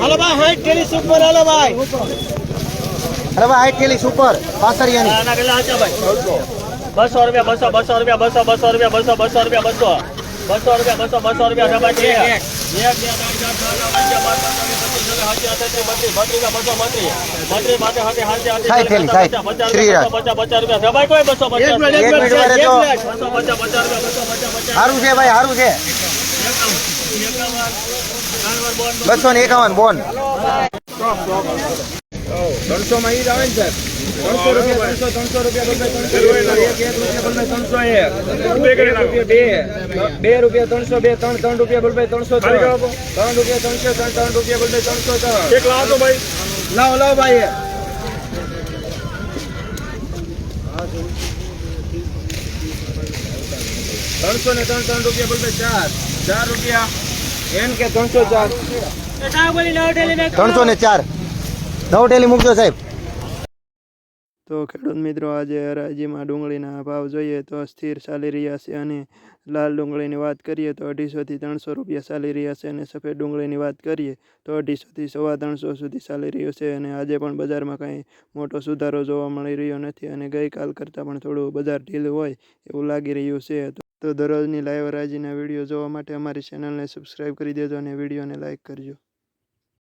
હાલો ભાઈ હાઈટ થેલી સુપર હાલો ભાઈ. અરે ભાઈ હાઈટ થેલી સુપર પાસરિયાની. બસો રૂપિયા બસો બસો રૂપિયા બસો બસો રૂપિયા બસો બસો રૂપિયા બસો. બસો રૂપિયા બસો બસો રૂપિયા સાહેબ, સાહેબ. સારું છે ભાઈ સારું છે. બસો ને એકાવન બોન. ત્રણસો માં ઈદ આવે ને સાહેબ? ત્રણસો રૂપિયા ત્રણસો ત્રણસો રૂપિયા બબે ત્રણસો બે બે. રૂપિયા ત્રણસો બે ત્રણ ત્રણ રૂપિયા બબે ત્રણસો ત્રણ. ત્રણ રૂપિયા ત્રણસો ત્રણ ત્રણ રૂપિયા બબે ત્રણસો ત્રણ. એક લાવો ભાઈ. લાવો લાવો ભાઈ ત્રણસો ને ત્રણ ત્રણ રૂપિયા બબે ચાર. ચાર રૂપિયા. એમ કે ત્રણસો ચાર. ત્રણસો ને ચાર. નવ ટેલી મૂકજો સાહેબ. તો ખેડૂત મિત્રો, આજે હરાજીમાં ડુંગળીના ભાવ જોઈએ તો સ્થિર ચાલી રહ્યા છે અને લાલ ડુંગળીની વાત કરીએ તો અઢીસોથી ત્રણસો રૂપિયા ચાલી રહ્યા છે અને સફેદ ડુંગળીની વાત કરીએ તો અઢીસોથી સવા ત્રણસો સુધી ચાલી રહ્યું છે અને આજે પણ બજારમાં કાંઈ મોટો સુધારો જોવા મળી રહ્યો નથી અને ગઈકાલ કરતાં પણ થોડું બજાર ઢીલું હોય એવું લાગી રહ્યું છે. તો દરરોજની લાઈવ હરાજીના વીડિયો જોવા માટે અમારી ચેનલને સબસ્ક્રાઈબ કરી દેજો અને વિડીયોને લાઈક કરજો.